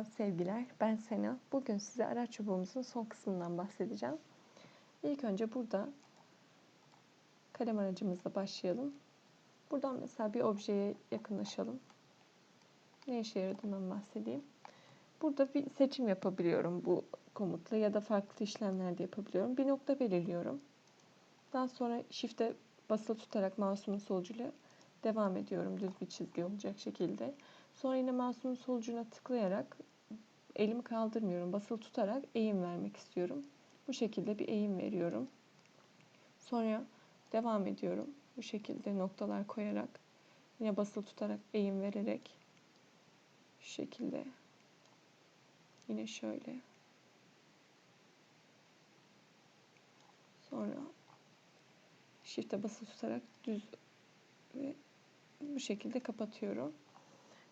Merhabalar sevgiler. Ben Sena. Bugün size araç çubuğumuzun son kısmından bahsedeceğim. İlk önce burada kalem aracımızla başlayalım. Buradan mesela bir objeye yakınlaşalım. Ne işe yaradığından bahsedeyim. Burada bir seçim yapabiliyorum bu komutla ya da farklı işlemler de yapabiliyorum. Bir nokta belirliyorum. Daha sonra shift'e basılı tutarak mouse'umun solucuyla devam ediyorum düz bir çizgi olacak şekilde. Sonra yine mouse'umun solucuna tıklayarak elimi kaldırmıyorum. Basılı tutarak eğim vermek istiyorum. Bu şekilde bir eğim veriyorum. Sonra devam ediyorum. Bu şekilde noktalar koyarak yine basılı tutarak eğim vererek şu şekilde yine şöyle sonra shift'e basılı tutarak düz ve bu şekilde kapatıyorum.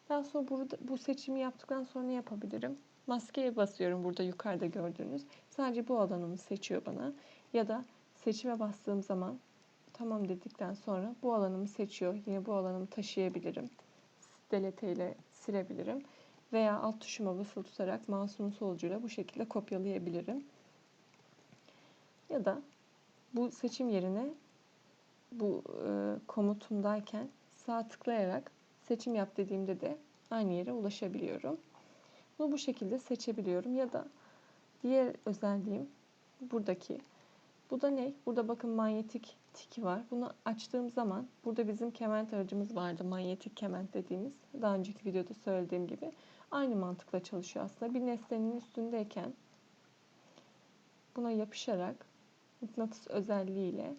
Daha sonra burada bu seçimi yaptıktan sonra yapabilirim? Maskeye basıyorum burada yukarıda gördüğünüz. Sadece bu alanımı seçiyor bana. Ya da seçime bastığım zaman tamam dedikten sonra bu alanımı seçiyor. Yine bu alanımı taşıyabilirim. Delete ile silebilirim. Veya alt tuşuma basılı tutarak mouse'umun solucuyla bu şekilde kopyalayabilirim. Ya da bu seçim yerine bu e, komutumdayken sağ tıklayarak seçim yap dediğimde de aynı yere ulaşabiliyorum. Bunu bu şekilde seçebiliyorum ya da diğer özelliğim buradaki. Bu da ne? Burada bakın manyetik tiki var. Bunu açtığım zaman burada bizim kement aracımız vardı. Manyetik kement dediğimiz. Daha önceki videoda söylediğim gibi. Aynı mantıkla çalışıyor aslında. Bir nesnenin üstündeyken buna yapışarak mıknatıs özelliğiyle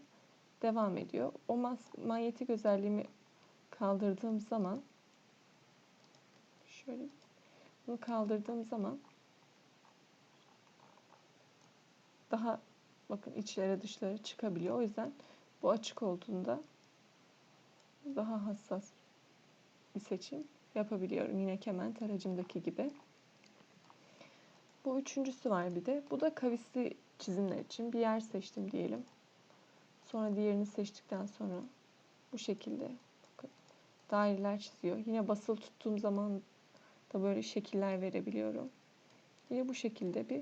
devam ediyor. O manyetik özelliğimi kaldırdığım zaman şöyle bunu kaldırdığım zaman daha bakın içlere dışlara çıkabiliyor. O yüzden bu açık olduğunda daha hassas bir seçim yapabiliyorum. Yine kement aracımdaki gibi. Bu üçüncüsü var bir de. Bu da kavisli çizimler için bir yer seçtim diyelim. Sonra diğerini seçtikten sonra bu şekilde daireler çiziyor. Yine basılı tuttuğum zaman da böyle şekiller verebiliyorum. Yine bu şekilde bir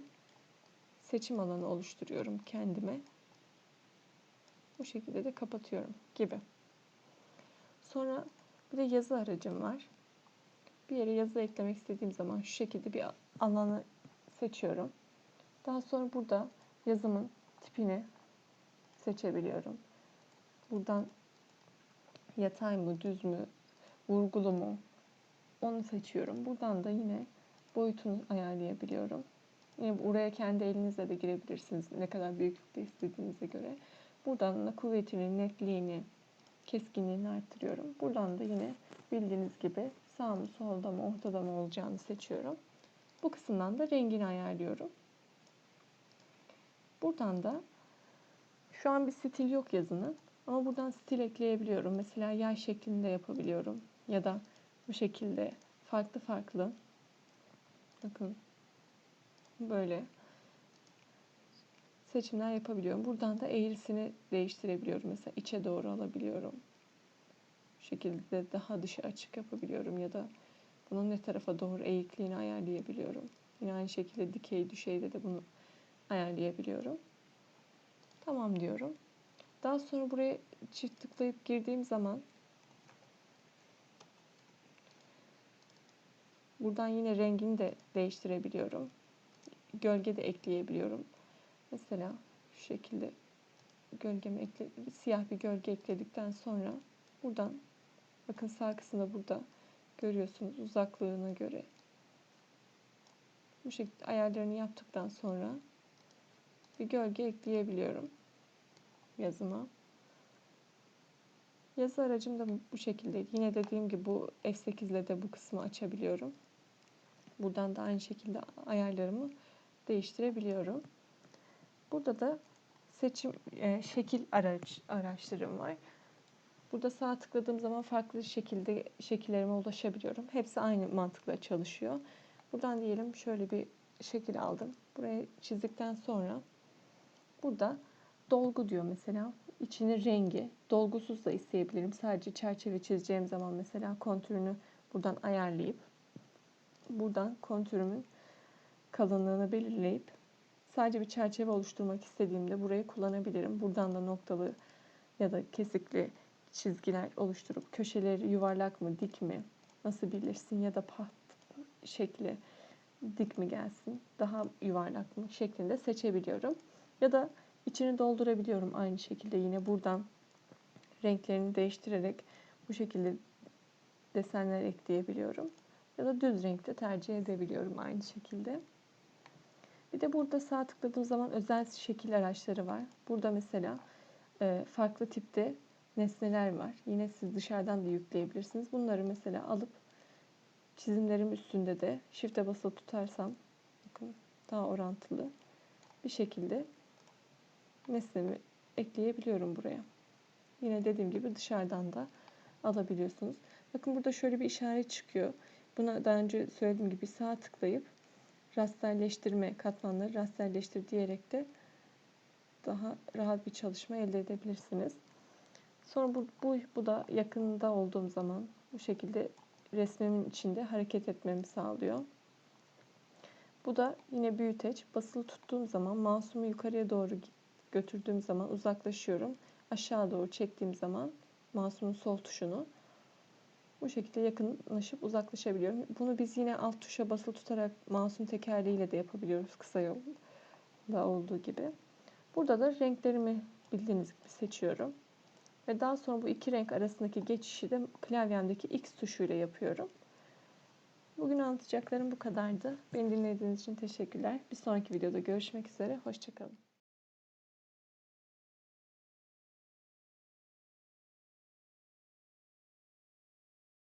seçim alanı oluşturuyorum kendime. Bu şekilde de kapatıyorum gibi. Sonra bir de yazı aracım var. Bir yere yazı eklemek istediğim zaman şu şekilde bir alanı seçiyorum. Daha sonra burada yazımın tipini seçebiliyorum. Buradan yatay mı, düz mü, vurgulu mu onu seçiyorum. Buradan da yine boyutunu ayarlayabiliyorum. Yine buraya kendi elinizle de girebilirsiniz. Ne kadar büyüklükte istediğinize göre. Buradan da kuvvetini, netliğini, keskinliğini arttırıyorum. Buradan da yine bildiğiniz gibi sağ mı, solda mı, ortada mı olacağını seçiyorum. Bu kısımdan da rengini ayarlıyorum. Buradan da şu an bir stil yok yazının. Ama buradan stil ekleyebiliyorum. Mesela yay şeklinde yapabiliyorum. Ya da bu şekilde farklı farklı. Bakın böyle seçimler yapabiliyorum. Buradan da eğrisini değiştirebiliyorum. Mesela içe doğru alabiliyorum. Bu şekilde daha dışa açık yapabiliyorum ya da bunun ne tarafa doğru eğikliğini ayarlayabiliyorum. Yine aynı şekilde dikey düşeyde de bunu ayarlayabiliyorum. Tamam diyorum. Daha sonra buraya çift tıklayıp girdiğim zaman buradan yine rengini de değiştirebiliyorum. Gölge de ekleyebiliyorum. Mesela şu şekilde gölgemi ekle, siyah bir gölge ekledikten sonra buradan bakın sağ kısımda burada görüyorsunuz uzaklığına göre bu şekilde ayarlarını yaptıktan sonra bir gölge ekleyebiliyorum yazıma. Yazı aracım da bu şekilde. Yine dediğim gibi bu F8 ile de bu kısmı açabiliyorum. Buradan da aynı şekilde ayarlarımı değiştirebiliyorum. Burada da seçim e, şekil araç araçlarım var. Burada sağ tıkladığım zaman farklı şekilde şekillerime ulaşabiliyorum. Hepsi aynı mantıkla çalışıyor. Buradan diyelim şöyle bir şekil aldım. Buraya çizdikten sonra burada dolgu diyor mesela. İçinin rengi. Dolgusuz da isteyebilirim. Sadece çerçeve çizeceğim zaman mesela kontürünü buradan ayarlayıp buradan kontürümün kalınlığını belirleyip sadece bir çerçeve oluşturmak istediğimde burayı kullanabilirim. Buradan da noktalı ya da kesikli çizgiler oluşturup köşeleri yuvarlak mı dik mi nasıl bilirsin ya da pat şekli dik mi gelsin daha yuvarlak mı şeklinde seçebiliyorum. Ya da içini doldurabiliyorum aynı şekilde yine buradan renklerini değiştirerek bu şekilde desenler ekleyebiliyorum. Ya da düz renkte tercih edebiliyorum aynı şekilde. Bir de burada sağ tıkladığım zaman özel şekil araçları var. Burada mesela e, farklı tipte nesneler var. Yine siz dışarıdan da yükleyebilirsiniz. Bunları mesela alıp çizimlerim üstünde de shift'e basılı tutarsam bakın daha orantılı bir şekilde nesnemi ekleyebiliyorum buraya. Yine dediğim gibi dışarıdan da alabiliyorsunuz. Bakın burada şöyle bir işaret çıkıyor. Buna daha önce söylediğim gibi sağ tıklayıp rasterleştirme katmanları rasterleştir diyerek de daha rahat bir çalışma elde edebilirsiniz. Sonra bu, bu, bu da yakında olduğum zaman bu şekilde resmimin içinde hareket etmemi sağlıyor. Bu da yine büyüteç. Basılı tuttuğum zaman mouse'umu yukarıya doğru götürdüğüm zaman uzaklaşıyorum. Aşağı doğru çektiğim zaman mouse'umun sol tuşunu bu şekilde yakınlaşıp uzaklaşabiliyorum. Bunu biz yine alt tuşa basılı tutarak mouse'un tekerleğiyle de yapabiliyoruz kısa yolda olduğu gibi. Burada da renklerimi bildiğiniz gibi seçiyorum. Ve daha sonra bu iki renk arasındaki geçişi de klavyemdeki X tuşuyla yapıyorum. Bugün anlatacaklarım bu kadardı. Beni dinlediğiniz için teşekkürler. Bir sonraki videoda görüşmek üzere. Hoşçakalın.